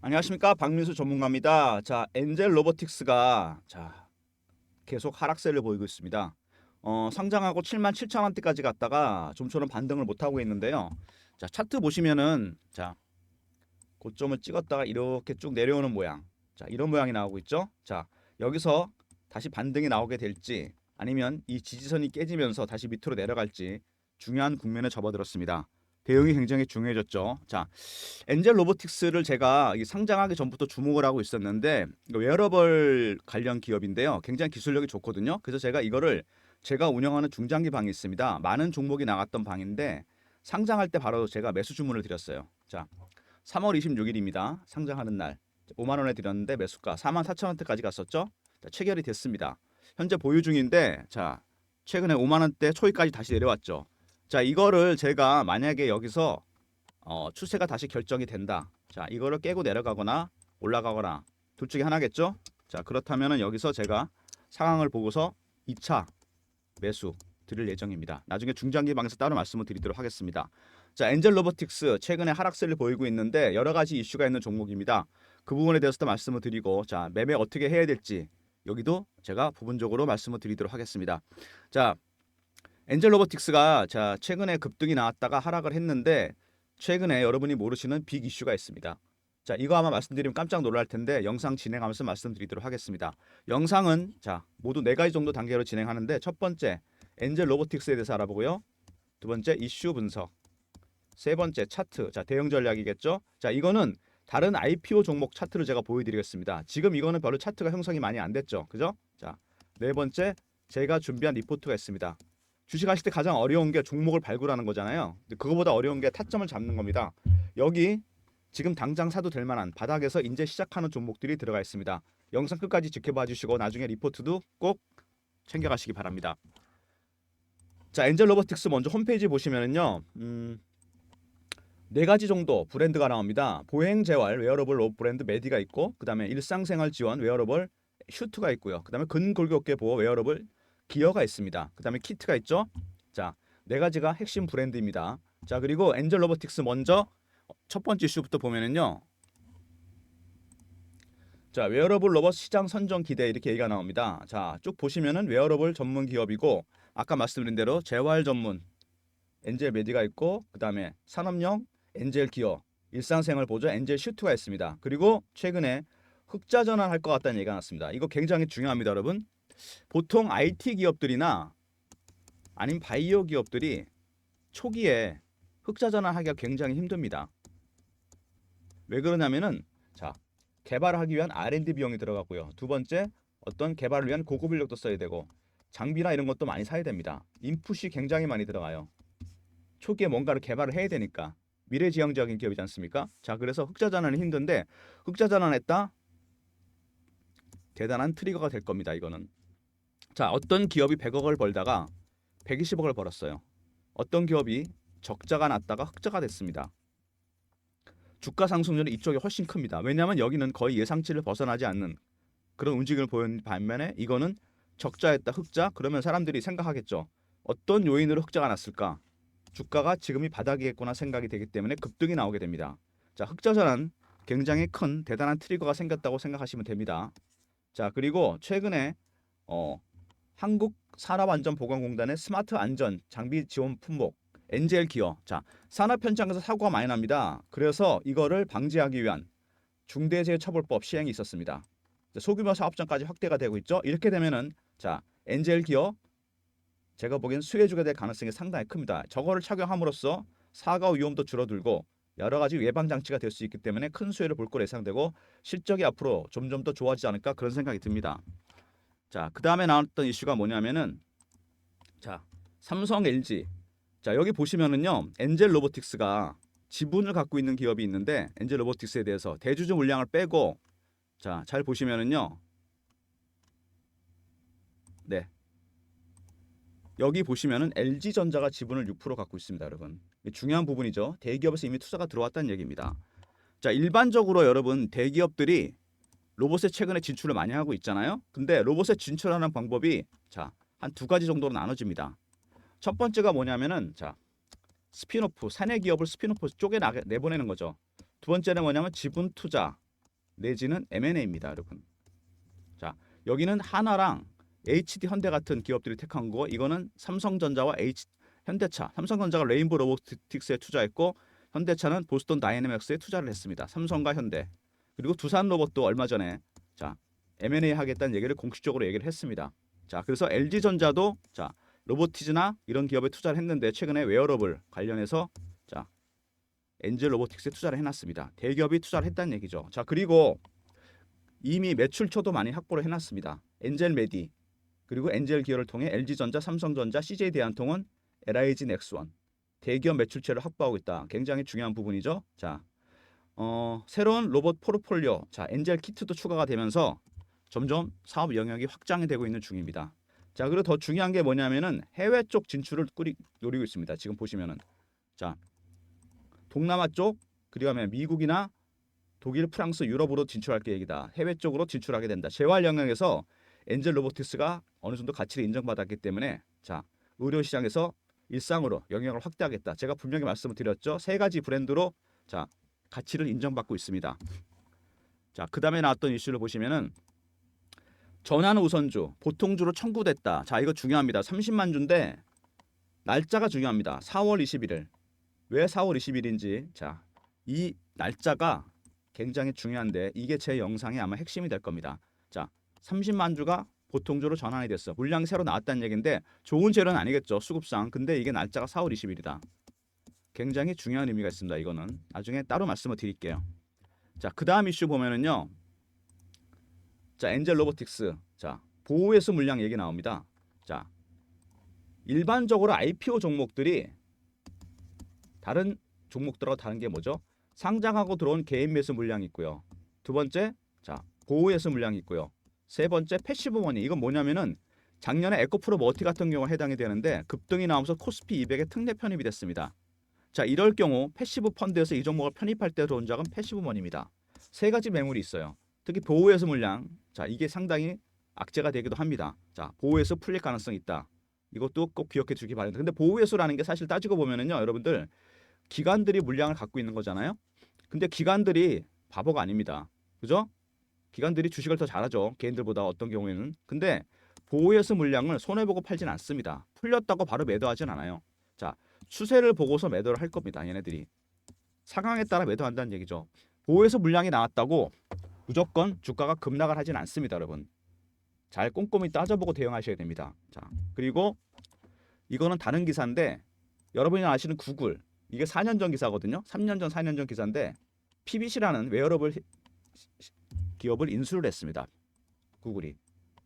안녕하십니까 박민수 전문가입니다. 자 엔젤 로보틱스가 자 계속 하락세를 보이고 있습니다. 어, 상장하고 7만 7천 원대까지 갔다가 좀처럼 반등을 못 하고 있는데요. 자 차트 보시면은 자 고점을 찍었다가 이렇게 쭉 내려오는 모양. 자 이런 모양이 나오고 있죠. 자 여기서 다시 반등이 나오게 될지 아니면 이 지지선이 깨지면서 다시 밑으로 내려갈지 중요한 국면에 접어들었습니다. 대응이 굉장히 중요해졌죠. 자, 엔젤 로보틱스를 제가 이 상장하기 전부터 주목을 하고 있었는데 웨어러블 관련 기업인데요. 굉장히 기술력이 좋거든요. 그래서 제가 이거를 제가 운영하는 중장기 방이 있습니다. 많은 종목이 나갔던 방인데 상장할 때 바로 제가 매수 주문을 드렸어요. 자, 3월 26일입니다. 상장하는 날 5만 원에 드렸는데 매수가 4만 4천 원대까지 갔었죠. 자, 체결이 됐습니다. 현재 보유 중인데 자, 최근에 5만 원대 초입까지 다시 내려왔죠. 자, 이거를 제가 만약에 여기서 어, 추세가 다시 결정이 된다. 자, 이거를 깨고 내려가거나 올라가거나 둘 중에 하나겠죠? 자, 그렇다면은 여기서 제가 상황을 보고서 2차 매수 드릴 예정입니다. 나중에 중장기 방에서 따로 말씀을 드리도록 하겠습니다. 자, 엔젤 로보틱스 최근에 하락세를 보이고 있는데 여러 가지 이슈가 있는 종목입니다. 그 부분에 대해서도 말씀을 드리고 자, 매매 어떻게 해야 될지 여기도 제가 부분적으로 말씀을 드리도록 하겠습니다. 자, 엔젤 로보틱스가 자 최근에 급등이 나왔다가 하락을 했는데 최근에 여러분이 모르시는 빅 이슈가 있습니다. 자 이거 아마 말씀드리면 깜짝 놀랄 텐데 영상 진행하면서 말씀드리도록 하겠습니다. 영상은 자 모두 네 가지 정도 단계로 진행하는데 첫 번째 엔젤 로보틱스에 대해서 알아보고요. 두 번째 이슈 분석, 세 번째 차트, 자 대응 전략이겠죠. 자 이거는 다른 IPO 종목 차트를 제가 보여드리겠습니다. 지금 이거는 별로 차트가 형성이 많이 안 됐죠, 그죠? 자 네 번째 제가 준비한 리포트가 있습니다. 주식하실 때 가장 어려운 게 종목을 발굴하는 거잖아요. 근데 그거보다 어려운 게 타점을 잡는 겁니다. 여기 지금 당장 사도 될 만한 바닥에서 이제 시작하는 종목들이 들어가 있습니다. 영상 끝까지 지켜봐 주시고 나중에 리포트도 꼭 챙겨가시기 바랍니다. 자, 엔젤 로보틱스 먼저 홈페이지 보시면은요. 음, 네 가지 정도 브랜드가 나옵니다. 보행 재활 웨어러블 로 브랜드 메디가 있고 그다음에 일상생활 지원 웨어러블 슈트가 있고요. 그다음에 근골격계 보호 웨어러블 기어가 있습니다. 그 다음에 키트가 있죠. 자, 네 가지가 핵심 브랜드입니다. 자, 그리고 엔젤 로보틱스 먼저 첫 번째 이슈부터 보면은요. 자, 웨어러블 로봇 시장 선정 기대 이렇게 얘기가 나옵니다. 자, 쭉 보시면은 웨어러블 전문 기업이고 아까 말씀드린 대로 재활 전문 엔젤 메디가 있고 그다음에 산업용 엔젤 기어, 일상생활 보조 엔젤 슈트가 있습니다. 그리고 최근에 흑자 전환할 것 같다는 얘기가 나왔습니다. 이거 굉장히 중요합니다, 여러분. 보통 IT 기업들이나 아니면 바이오 기업들이 초기에 흑자 전환하기가 굉장히 힘듭니다. 왜 그러냐면은 자 개발하기 위한 R&D 비용이 들어가고요. 두 번째 어떤 개발을 위한 고급 인력도 써야 되고 장비나 이런 것도 많이 사야 됩니다. 인풋이 굉장히 많이 들어가요. 초기에 뭔가를 개발을 해야 되니까 미래지향적인 기업이지 않습니까? 자 그래서 흑자 전환이 힘든데 흑자 전환했다 대단한 트리거가 될 겁니다. 이거는 자 어떤 기업이 100억을 벌다가 120억을 벌었어요. 어떤 기업이 적자가 났다가 흑자가 됐습니다. 주가 상승률이 이쪽이 훨씬 큽니다. 왜냐하면 여기는 거의 예상치를 벗어나지 않는 그런 움직임을 보이는 반면에 이거는 적자였다 흑자 그러면 사람들이 생각하겠죠. 어떤 요인으로 흑자가 났을까? 주가가 지금이 바닥이겠구나 생각이 되기 때문에 급등이 나오게 됩니다. 자 흑자 전환 굉장히 큰 대단한 트리거가 생겼다고 생각하시면 됩니다. 자 그리고 최근에 어, 한국 산업안전보건공단의 스마트 안전 장비 지원 품목 엔젤 기어 자 산업 현장에서 사고가 많이 납니다. 그래서 이거를 방지하기 위한 중대재해처벌법 시행이 있었습니다. 자, 소규모 사업장까지 확대가 되고 있죠. 이렇게 되면은 자 엔젤 기어 제가 보기엔 수혜주가 될 가능성이 상당히 큽니다. 저거를 착용함으로써 사고 위험도 줄어들고 여러 가지 예방 장치가 될 수 있기 때문에 큰 수혜를 볼 거로 예상되고 실적이 앞으로 점점 더 좋아지지 않을까 그런 생각이 듭니다. 자, 그 다음에 나왔던 이슈가 뭐냐면은 자, 삼성, LG. 자, 여기 보시면은요, 엔젤 로보틱스가 지분을 갖고 있는 기업이 있는데 엔젤 로보틱스에 대해서 대주주 물량을 빼고 자, 잘 보시면은요. 네. 여기 보시면은 LG 전자가 지분을 6% 갖고 있습니다, 여러분. 중요한 부분이죠. 대기업에서 이미 투자가 들어왔다는 얘기입니다. 자, 일반적으로 여러분 대기업들이 로봇에 최근에 진출을 많이 하고 있잖아요. 근데 로봇에 진출하는 방법이 자, 한 두 가지 정도로 나눠집니다. 첫 번째가 뭐냐면은 자, 스피노프, 사내 기업을 스피노프 쪼개 나, 내보내는 거죠. 두 번째는 뭐냐면 지분 투자, 내지는 M&A입니다, 여러분. 자, 여기는 하나랑 HD 현대 같은 기업들이 택한 거 이거는 삼성전자와 H 현대차. 삼성전자가 레인보 로보틱스에 투자했고 현대차는 보스턴 다이내믹스에 투자를 했습니다. 삼성과 현대. 그리고 두산 로봇도 얼마 전에 자, M&A 하겠다는 얘기를 공식적으로 얘기를 했습니다. 자, 그래서 LG전자도 자, 로보티즈나 이런 기업에 투자를 했는데 최근에 웨어러블 관련해서 자, 엔젤 로보틱스에 투자를 해놨습니다. 대기업이 투자를 했다는 얘기죠. 자, 그리고 이미 매출처도 많이 확보를 해놨습니다. 엔젤 메디 그리고 엔젤 기업을 통해 LG전자, 삼성전자, CJ 대한통운, LIG 넥스원 대기업 매출체를 확보하고 있다. 굉장히 중요한 부분이죠. 자, 어, 새로운 로봇 포트폴리오, 자 엔젤 키트도 추가가 되면서 점점 사업 영역이 확장이 되고 있는 중입니다. 자, 그리고 더 중요한 게 뭐냐면은 해외 쪽 진출을 꾸리, 노리고 있습니다. 지금 보시면은 자 동남아 쪽 그리고 하면 미국이나 독일, 프랑스, 유럽으로 진출할 계획이다. 해외 쪽으로 진출하게 된다. 재활 영역에서 엔젤 로보틱스가 어느 정도 가치를 인정받았기 때문에 자 의료 시장에서 일상으로 영역을 확대하겠다. 제가 분명히 말씀을 드렸죠. 세 가지 브랜드로 자 가치를 인정받고 있습니다. 자 그 다음에 나왔던 이슈를 보시면은 전환 우선주 보통주로 청구됐다. 자 이거 중요합니다. 30만 주인데 날짜가 중요합니다. 4월 21일. 왜 4월 20일인지 자 이 날짜가 굉장히 중요한데 이게 제 영상의 아마 핵심이 될 겁니다. 자 30만 주가 보통주로 전환이 됐어. 물량이 새로 나왔다는 얘기인데 좋은 재료는 아니겠죠. 수급상. 근데 이게 날짜가 4월 20일이다. 굉장히 중요한 의미가 있습니다. 이거는 나중에 따로 말씀을 드릴게요. 자, 그 다음 이슈 보면은요. 자, 엔젤 로보틱스. 자, 보호회수 물량 얘기 나옵니다. 자, 일반적으로 IPO 종목들이 다른 종목들하고 다른 게 뭐죠? 상장하고 들어온 개인 매수 물량이 있고요. 두 번째, 자, 보호회수 물량이 있고요. 세 번째 패시브 머니 이건 뭐냐면은 작년에 에코프로 머티 같은 경우가 해당이 되는데 급등이 나오면서 코스피 200에 특례 편입이 됐습니다. 자 이럴 경우 패시브 펀드에서 이 종목을 편입할 때 들어온 자금 패시브 머니입니다. 세 가지 매물이 있어요. 특히 보호회수 물량 자 이게 상당히 악재가 되기도 합니다. 자 보호회수 풀릴 가능성이 있다. 이것도 꼭 기억해 주기 바랍니다. 근데 보호회수라는 게 사실 따지고 보면은요 여러분들 기관들이 물량을 갖고 있는 거잖아요. 근데 기관들이 바보가 아닙니다. 그죠? 기관들이 주식을 더 잘하죠. 개인들보다 어떤 경우에는. 근데 보호회수 물량을 손해 보고 팔진 않습니다. 풀렸다고 바로 매도하진 않아요. 자, 추세를 보고서 매도를 할 겁니다. 얘네들이. 상황에 따라 매도한다는 얘기죠. 보호회수 물량이 나왔다고 무조건 주가가 급락을 하진 않습니다, 여러분. 잘 꼼꼼히 따져보고 대응하셔야 됩니다. 자, 그리고 이거는 다른 기사인데 여러분이 아시는 구글 이게 4년 전 기사거든요. 3년 전, 4년 전 기사인데 PBC라는 웨어러블 기업을 인수를 했습니다. 구글이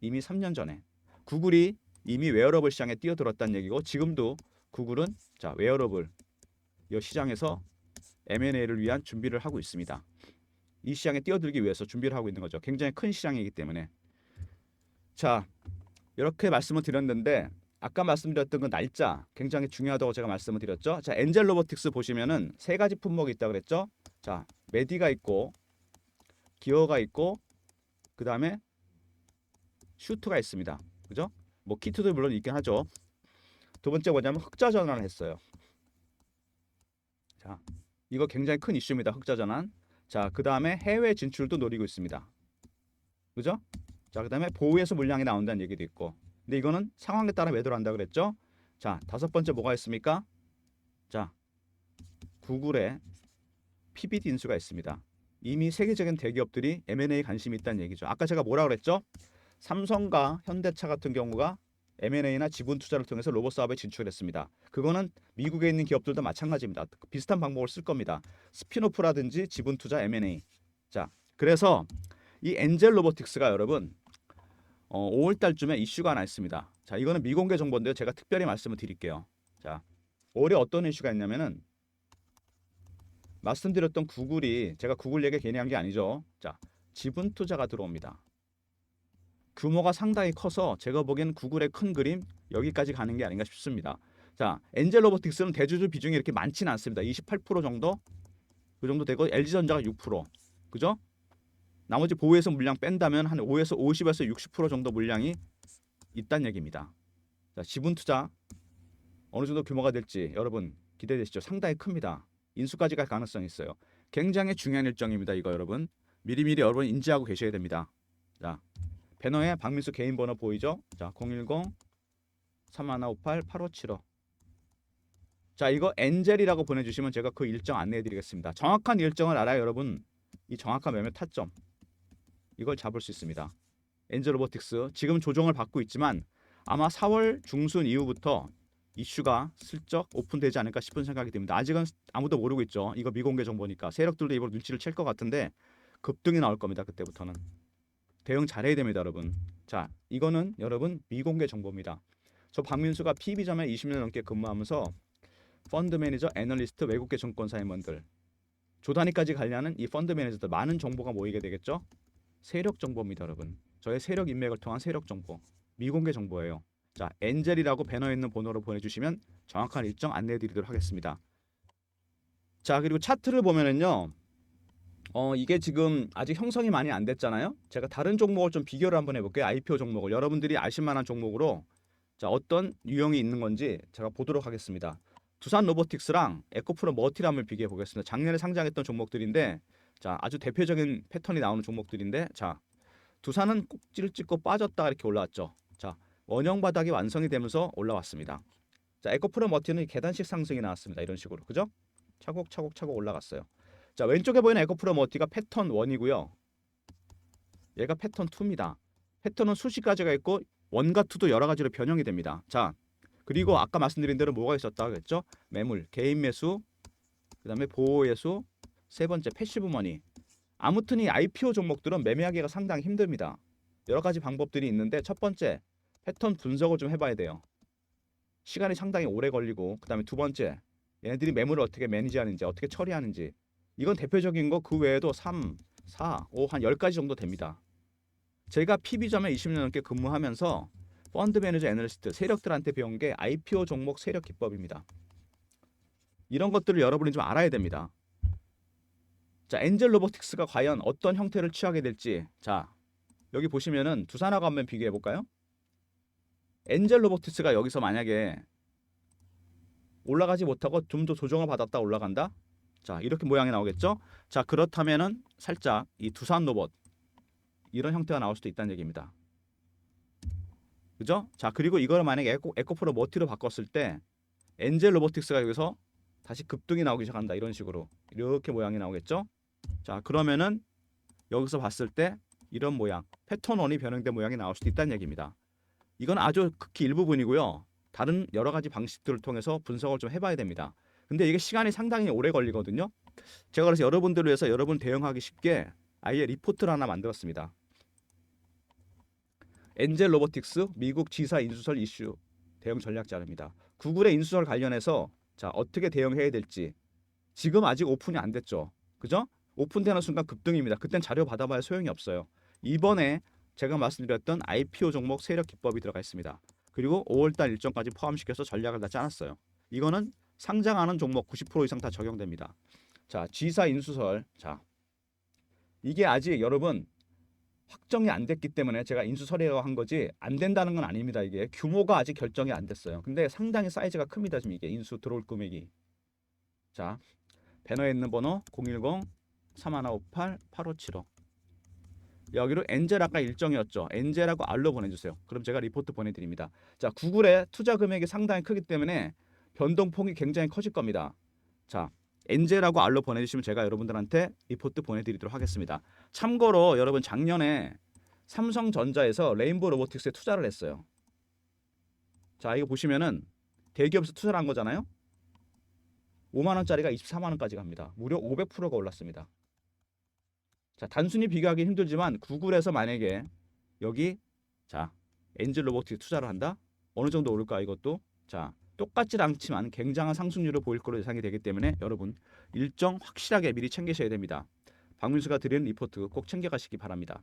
이미 3년 전에 구글이 이미 웨어러블 시장에 뛰어들었다는 얘기고 지금도 구글은 자 웨어러블 이 시장에서 M&A를 위한 준비를 하고 있습니다. 이 시장에 뛰어들기 위해서 준비를 하고 있는 거죠. 굉장히 큰 시장이기 때문에 자 이렇게 말씀을 드렸는데 아까 말씀드렸던 그 날짜 굉장히 중요하다고 제가 말씀을 드렸죠. 자 엔젤 로보틱스 보시면은 세 가지 품목이 있다 그랬죠. 자 메디가 있고 기어가 있고 그 다음에 슈트가 있습니다. 그죠? 뭐 키트도 물론 있긴 하죠. 두 번째 뭐냐면 흑자 전환을 했어요. 자, 이거 굉장히 큰 이슈입니다. 흑자 전환. 자, 그 다음에 해외 진출도 노리고 있습니다. 그죠? 자, 그 다음에 보호해서 물량이 나온다는 얘기도 있고. 근데 이거는 상황에 따라 매도를 한다 그랬죠? 자, 다섯 번째 뭐가 있습니까? 자, 구글에 PBD 인수가 있습니다. 이미 세계적인 대기업들이 M&A 관심이 있다는 얘기죠. 아까 제가 뭐라 그랬죠? 삼성과 현대차 같은 경우가 M&A나 지분 투자를 통해서 로봇 사업에 진출했습니다. 그거는 미국에 있는 기업들도 마찬가지입니다. 비슷한 방법을 쓸 겁니다. 스피노프라든지 지분 투자 M&A. 자, 그래서 이 엔젤 로보틱스가 여러분 어, 5월 달쯤에 이슈가 하나 있습니다. 자, 이거는 미공개 정보인데요. 제가 특별히 말씀을 드릴게요. 자, 올해 어떤 이슈가 있냐면은 말씀드렸던 구글이 제가 구글 얘기 괜히 한 게 아니죠. 자, 지분 투자가 들어옵니다. 규모가 상당히 커서 제가 보기엔 구글의 큰 그림 여기까지 가는 게 아닌가 싶습니다. 자, 엔젤 로보틱스는 대주주 비중이 이렇게 많지는 않습니다. 28% 정도 그 정도 되고 LG전자가 6%. 그죠? 나머지 보호해서 물량 뺀다면 한 5에서 50에서 60% 정도 물량이 있다는 얘기입니다. 자, 지분 투자 어느 정도 규모가 될지 여러분 기대되시죠? 상당히 큽니다. 인수까지 갈 가능성이 있어요. 굉장히 중요한 일정입니다. 이거 여러분. 미리미리 여러분 인지하고 계셔야 됩니다. 자, 배너에 박민수 개인 번호 보이죠? 자, 010 3158 8575. 자, 이거 엔젤이라고 보내 주시면 제가 그 일정 안내해 드리겠습니다. 정확한 일정을 알아야 여러분 이 정확한 매매 타점 이걸 잡을 수 있습니다. 엔젤 로보틱스 지금 조정을 받고 있지만 아마 4월 중순 이후부터 이슈가 슬쩍 오픈되지 않을까 싶은 생각이 듭니다. 아직은 아무도 모르고 있죠. 이거 미공개 정보니까 세력들도 이걸 눈치를 챌 것 같은데 급등이 나올 겁니다. 그때부터는 대응 잘해야 됩니다, 여러분. 자, 이거는 여러분 미공개 정보입니다. 저 박민수가 PB점에 20년 넘게 근무하면서 펀드 매니저, 애널리스트, 외국계 증권사 임원들 조단위까지 관리하는 이 펀드 매니저들 많은 정보가 모이게 되겠죠. 세력 정보입니다, 여러분. 저의 세력 인맥을 통한 세력 정보, 미공개 정보예요. 자, 엔젤이라고 배너에 있는 번호로 보내주시면 정확한 일정 안내해드리도록 하겠습니다. 자, 그리고 차트를 보면은요. 어, 이게 지금 아직 형성이 많이 안 됐잖아요. 제가 다른 종목을 좀 비교를 한번 해볼게요. IPO 종목을 여러분들이 아실 만한 종목으로 자 어떤 유형이 있는 건지 제가 보도록 하겠습니다. 두산 로보틱스랑 에코프로 한번 비교해 보겠습니다. 작년에 상장했던 종목들인데 자 아주 대표적인 패턴이 나오는 종목들인데 자 두산은 꼭지를 찍고 빠졌다 이렇게 올라왔죠. 자 원형 바닥이 완성이 되면서 올라왔습니다. 자 에코프로 머티는 계단식 상승이 나왔습니다. 이런 식으로 그죠? 차곡차곡 차곡 올라갔어요. 자 왼쪽에 보이는 에코프로 머티가 패턴 1이고요. 얘가 패턴 2입니다. 패턴은 수십 가지가 있고 원과 투도 여러 가지로 변형이 됩니다. 자 그리고 아까 말씀드린 대로 뭐가 있었다고 했죠? 매물, 개인 매수, 그 다음에 보호 예수, 세 번째 패시브 머니. 아무튼 이 IPO 종목들은 매매하기가 상당히 힘듭니다. 여러 가지 방법들이 있는데 첫 번째 패턴 분석을 좀 해봐야 돼요. 시간이 상당히 오래 걸리고 그 다음에 두 번째 얘네들이 매물을 어떻게 매니지하는지 어떻게 처리하는지 이건 대표적인 거 그 외에도 3, 4, 5, 한 10가지 정도 됩니다. 제가 PB점에 20년 넘게 근무하면서 펀드 매니저 애널리스트 세력들한테 배운 게 IPO 종목 세력 기법입니다. 이런 것들을 여러분이 좀 알아야 됩니다. 자, 엔젤 로보틱스가 과연 어떤 형태를 취하게 될지 자, 여기 보시면은 두산하고 한번 비교해 볼까요? 엔젤 로보틱스가 여기서 만약에 올라가지 못하고 좀 더 조정을 받았다 올라간다. 자, 이렇게 모양이 나오겠죠? 자, 그렇다면은 살짝 이 두산 로봇 이런 형태가 나올 수도 있다는 얘기입니다. 그죠? 자 그리고 이거를 만약에 에코, 에코프로 머티로 바꿨을 때 엔젤 로보틱스가 여기서 다시 급등이 나오기 시작한다 이런 식으로 이렇게 모양이 나오겠죠? 자 그러면은 여기서 봤을 때 이런 모양 패턴 원이 변형된 모양이 나올 수도 있다는 얘기입니다. 이건 아주 극히 일부분이고요. 다른 여러 가지 방식들을 통해서 분석을 좀 해봐야 됩니다. 근데 이게 시간이 상당히 오래 걸리거든요. 제가 그래서 여러분들을 위해서 여러분 대응하기 쉽게 아예 리포트를 하나 만들었습니다. 엔젤 로보틱스 미국 지사 인수설 이슈 대응 전략 자료입니다. 구글의 인수설 관련해서 자 어떻게 대응해야 될지 지금 아직 오픈이 안 됐죠. 그죠? 오픈되는 순간 급등입니다. 그땐 자료 받아봐야 소용이 없어요. 이번에 제가 말씀드렸던 IPO 종목 세력 기법이 들어가 있습니다. 그리고 5월달 일정까지 포함시켜서 전략을 다 짜놨어요. 이거는 상장하는 종목 90% 이상 다 적용됩니다. 자, G사 인수설. 자, 이게 아직 여러분 확정이 안 됐기 때문에 제가 인수설이라고 한 거지 안 된다는 건 아닙니다. 이게 규모가 아직 결정이 안 됐어요. 근데 상당히 사이즈가 큽니다. 지금 이게 인수 들어올 금액이. 자, 배너에 있는 번호 010 3158 8575. 여기로 엔젤 아까 일정이었죠. 엔젤하고 알로 보내주세요. 그럼 제가 리포트 보내드립니다. 자, 구글의 투자 금액이 상당히 크기 때문에 변동폭이 굉장히 커질 겁니다. 자, 엔젤하고 알로 보내주시면 제가 여러분들한테 리포트 보내드리도록 하겠습니다. 참고로 여러분 작년에 삼성전자에서 레인보 로보틱스에 투자를 했어요. 자, 이거 보시면은 대기업에서 투자를 한 거잖아요. 5만 원짜리가 24만 원까지 갑니다. 무려 500%가 올랐습니다. 자, 단순히 비교하기 힘들지만 구글에서 만약에 여기 자, 엔젤 로보틱스 투자를 한다. 어느 정도 오를까 이것도? 자, 똑같지 않지만 굉장한 상승률을 보일 거로 예상이 되기 때문에 여러분 일정 확실하게 미리 챙기셔야 됩니다. 박민수가 드리는 리포트 꼭 챙겨가시기 바랍니다.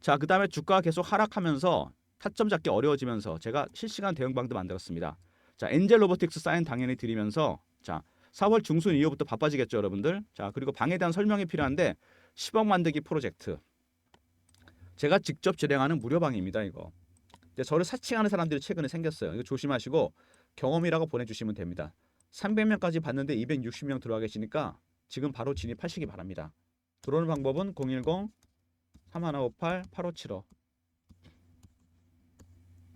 자, 그 다음에 주가가 계속 하락하면서 타점 잡기 어려워지면서 제가 실시간 대응방도 만들었습니다. 자, 엔젤 로보틱스 사인 당연히 드리면서 자, 4월 중순 이후부터 바빠지겠죠, 여러분들. 자, 그리고 방에 대한 설명이 필요한데 10억 만들기 프로젝트. 제가 직접 진행하는 무료방입니다, 이거. 이제 저를 사칭하는 사람들이 최근에 생겼어요. 이거 조심하시고 경험이라고 보내주시면 됩니다. 300명까지 봤는데 260명 들어와 계시니까 지금 바로 진입하시기 바랍니다. 들어오는 방법은 010 3158 8575.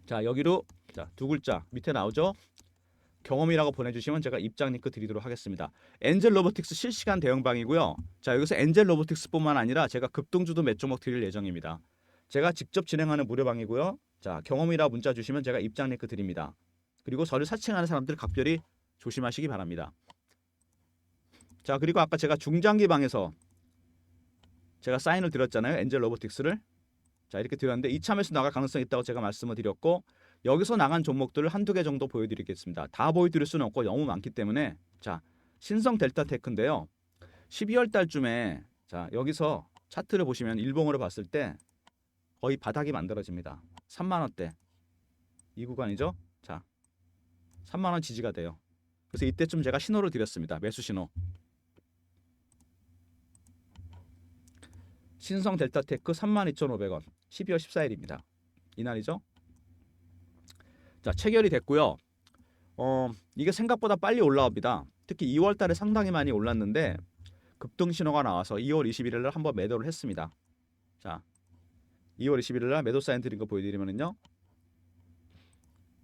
자, 여기로 자, 두 글자 밑에 나오죠? 경험이라고 보내주시면 제가 입장 링크 드리도록 하겠습니다. 엔젤 로보틱스 실시간 대응방이고요. 자 여기서 엔젤 로보틱스뿐만 아니라 제가 급등주도 몇 종목 드릴 예정입니다. 제가 직접 진행하는 무료방이고요. 자 경험이라 문자 주시면 제가 입장 링크 드립니다. 그리고 저를 사칭하는 사람들 각별히 조심하시기 바랍니다. 자 그리고 아까 제가 중장기 방에서 제가 사인을 드렸잖아요. 엔젤 로보틱스를 자 이렇게 드렸는데 이참에서 나갈 가능성이 있다고 제가 말씀을 드렸고 여기서 나간 종목들을 한두 개 정도 보여드리겠습니다. 다 보여드릴 수는 없고 너무 많기 때문에 자 신성 델타 테크인데요. 12월 달쯤에 자 여기서 차트를 보시면 일봉으로 봤을 때 거의 바닥이 만들어집니다. 3만 원대 이 구간이죠. 자 3만 원 지지가 돼요. 그래서 이때쯤 제가 신호를 드렸습니다. 매수 신호. 신성 델타 테크 32,500원 12월 14일입니다. 이날이죠. 자 체결이 됐고요. 어 이게 생각보다 빨리 올라옵니다. 특히 2월 달에 상당히 많이 올랐는데 급등 신호가 나와서 2월 21일 날 한번 매도를 했습니다. 자 2월 21일 날 매도 사인 드린 거 보여드리면은요.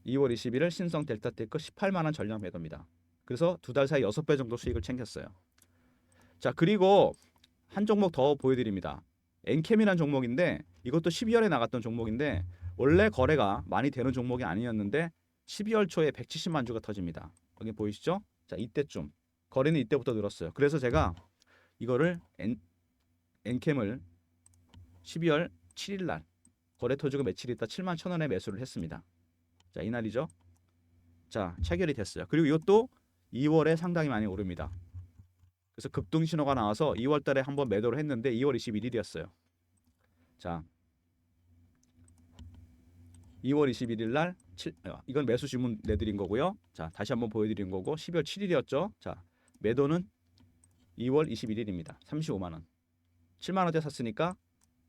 2월 21일 신성 델타테크 18만 원 전량 매도입니다. 그래서 두 달 사이 6배 정도 수익을 챙겼어요. 자 그리고 한 종목 더 보여드립니다. 엔캠이라는 종목인데 이것도 12월에 나갔던 종목인데 원래 거래가 많이 되는 종목이 아니었는데 12월 초에 170만 주가 터집니다. 여기 보이시죠? 자 이때쯤 거래는 이때부터 늘었어요. 그래서 제가 이거를 엔, 엔캠을 12월 7일 날 거래 토지가 며칠 있다 7만 천 원에 매수를 했습니다. 자 이날이죠. 자 체결이 됐어요. 그리고 이것도 2월에 상당히 많이 오릅니다. 그래서 급등 신호가 나와서 2월 달에 한번 매도를 했는데 2월 21일이었어요. 자 2월 21일 날 7, 어, 이건 매수 주문 내드린 거고요. 자 다시 한번 보여드린 거고 12월 7일이었죠. 자 매도는 2월 21일입니다. 35만 원. 7만 원대 샀으니까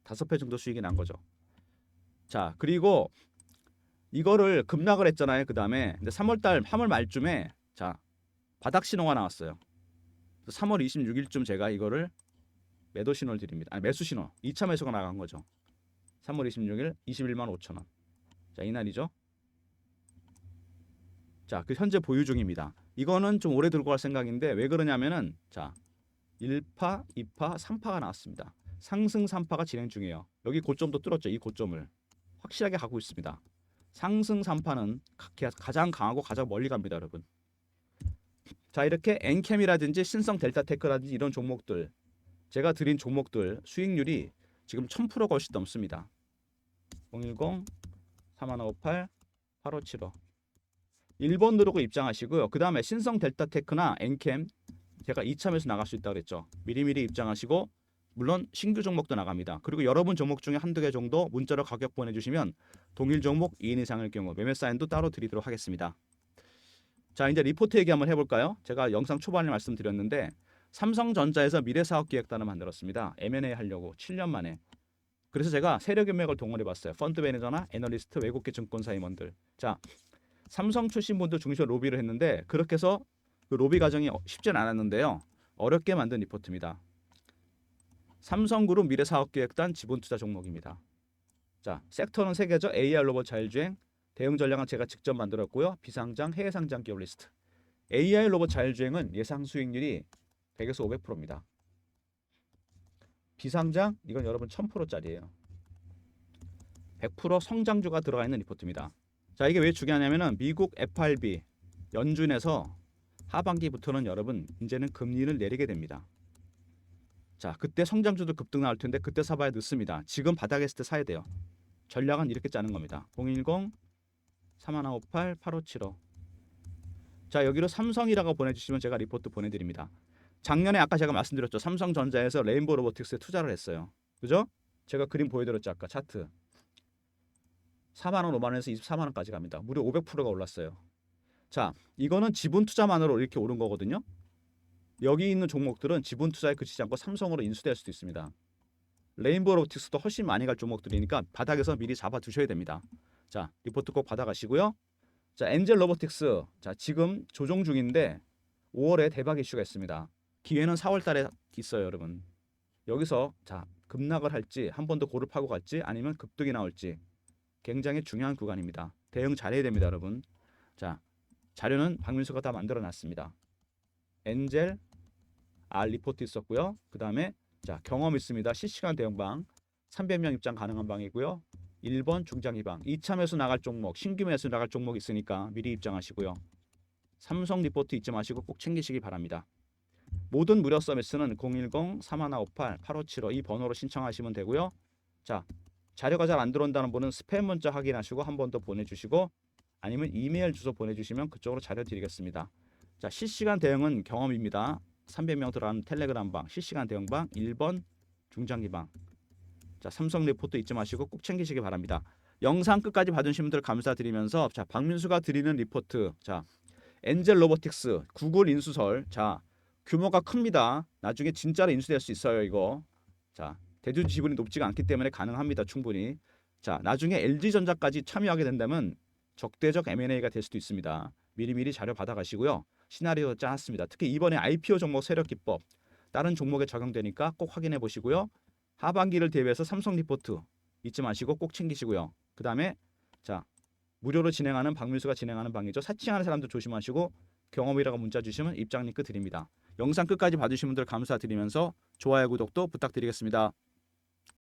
다섯 배 정도 수익이 난 거죠. 자 그리고 이거를 급락을 했잖아요. 그 다음에 근데 3월달 3월 말쯤에 자 바닥 신호가 나왔어요. 3월 26일쯤 제가 이거를 매도 신호를 드립니다. 아니 매수 신호 2차 매수가 나간 거죠. 3월 26일 21만 5천 원. 자 이날이죠. 자, 그 현재 보유 중입니다. 이거는 좀 오래 들고 갈 생각인데 왜 그러냐면은 자 1파, 2파, 3파가 나왔습니다. 상승 3파가 진행 중이에요. 여기 고점도 뚫었죠. 이 고점을 확실하게 가고 있습니다. 상승 3파는 가장 강하고 가장 멀리 갑니다, 여러분. 자, 이렇게 엔캠이라든지 신성 델타 테크라든지 이런 종목들 제가 드린 종목들 수익률이 지금 1000%가 훨씬 넘습니다. 010 3158 8575 1번 누르고 입장하시고요. 그 다음에 신성 델타테크나 엔캠 제가 이참에서 나갈 수 있다고 그랬죠. 미리미리 입장하시고 물론 신규 종목도 나갑니다. 그리고 여러분 종목 중에 한두 개 정도 문자로 가격 보내주시면 동일 종목 2인 이상일 경우 매매 사인도 따로 드리도록 하겠습니다. 자 이제 리포트 얘기 한번 해볼까요? 제가 영상 초반에 말씀드렸는데 삼성전자에서 미래사업기획단을 만들었습니다. M&A 하려고 7년 만에. 그래서 제가 세력 인맥을 동원해봤어요. 펀드 매니저나 애널리스트, 외국계 증권사 임원들. 자 삼성 출신 분들 중심으로 로비를 했는데 그렇게 해서 그 로비 과정이 쉽진 않았는데요. 어렵게 만든 리포트입니다. 삼성그룹 미래사업기획단 지분투자 종목입니다. 자, 섹터는 세 개죠. AR 로봇 자율주행, 대응 전략은 제가 직접 만들었고요. 비상장, 해외 상장 기업 리스트. AI 로봇 자율주행은 예상 수익률이 100에서 500%입니다. 비상장 이건 여러분 1000%짜리예요. 100% 성장주가 들어가 있는 리포트입니다. 자, 이게 왜 중요하냐면은 미국 FRB 연준에서 하반기부터는 여러분 이제는 금리를 내리게 됩니다. 자, 그때 성장주도 급등 나올 텐데 그때 사봐야 늦습니다. 지금 바닥에 있을 때 사야 돼요. 전략은 이렇게 짜는 겁니다. 010 3158 8575. 자, 여기로 삼성이라고 보내 주시면 제가 리포트 보내 드립니다. 작년에 아까 제가 말씀드렸죠. 삼성전자에서 레인보우 로보틱스에 투자를 했어요. 그죠? 제가 그림 보여 드렸죠. 아까 차트. 4만 원, 5만 원에서 24만 원까지 갑니다. 무려 500%가 올랐어요. 자, 이거는 지분 투자만으로 이렇게 오른 거거든요. 여기 있는 종목들은 지분 투자에 그치지 않고 삼성으로 인수될 수도 있습니다. 레인보우 로보틱스도 훨씬 많이 갈 종목들이니까 바닥에서 미리 잡아 두셔야 됩니다. 자, 리포트 꼭 받아가시고요. 자, 엔젤 로보틱스. 자, 지금 조정 중인데 5월에 대박 이슈가 있습니다. 기회는 4월 달에 있어요, 여러분. 여기서 자 급락을 할지 한 번 더 고를 파고 갈지 아니면 급등이 나올지 굉장히 중요한 구간입니다. 대응 잘해야 됩니다, 여러분. 자 자료는 박민수가 다 만들어 놨습니다. 엔젤 R 리포트 있었고요. 그 다음에 자 경험 있습니다. 실시간 대응방 300명 입장 가능한 방이고요. 1번 중장기방 이차 매수 나갈 종목 신규 매수 나갈 종목 있으니까 미리 입장하시고요. 삼성 리포트 잊지 마시고 꼭 챙기시기 바랍니다. 모든 무료 서비스는 010-3158-8575 이 번호로 신청하시면 되고요. 자 자료가 잘 안 들어온다는 분은 스팸 문자 확인하시고 한 번 더 보내주시고 아니면 이메일 주소 보내주시면 그쪽으로 자료 드리겠습니다. 자 실시간 대응은 경험입니다. 300명 들어가는 텔레그램 방 실시간 대응 방 1번 중장기 방 자 삼성 리포트 잊지 마시고 꼭 챙기시기 바랍니다. 영상 끝까지 봐주신 분들 감사드리면서 자 박민수가 드리는 리포트 자 엔젤 로보틱스 구글 인수설 자 규모가 큽니다. 나중에 진짜로 인수될 수 있어요 이거 자 대주 지분이 높지가 않기 때문에 가능합니다 충분히 자 나중에 LG전자까지 참여하게 된다면 적대적 M&A가 될 수도 있습니다. 미리미리 자료 받아가시고요. 시나리오 짜놨습니다. 특히 이번에 IPO 종목 세력 기법 다른 종목에 적용되니까 꼭 확인해 보시고요. 하반기를 대비해서 삼성 리포트 잊지 마시고 꼭 챙기시고요. 그 다음에 자 무료로 진행하는 박민수가 진행하는 방이죠. 사칭하는 사람들 조심하시고 경험이라고 문자 주시면 입장 링크 드립니다. 영상 끝까지 봐주신 분들 감사드리면서 좋아요 구독도 부탁드리겠습니다.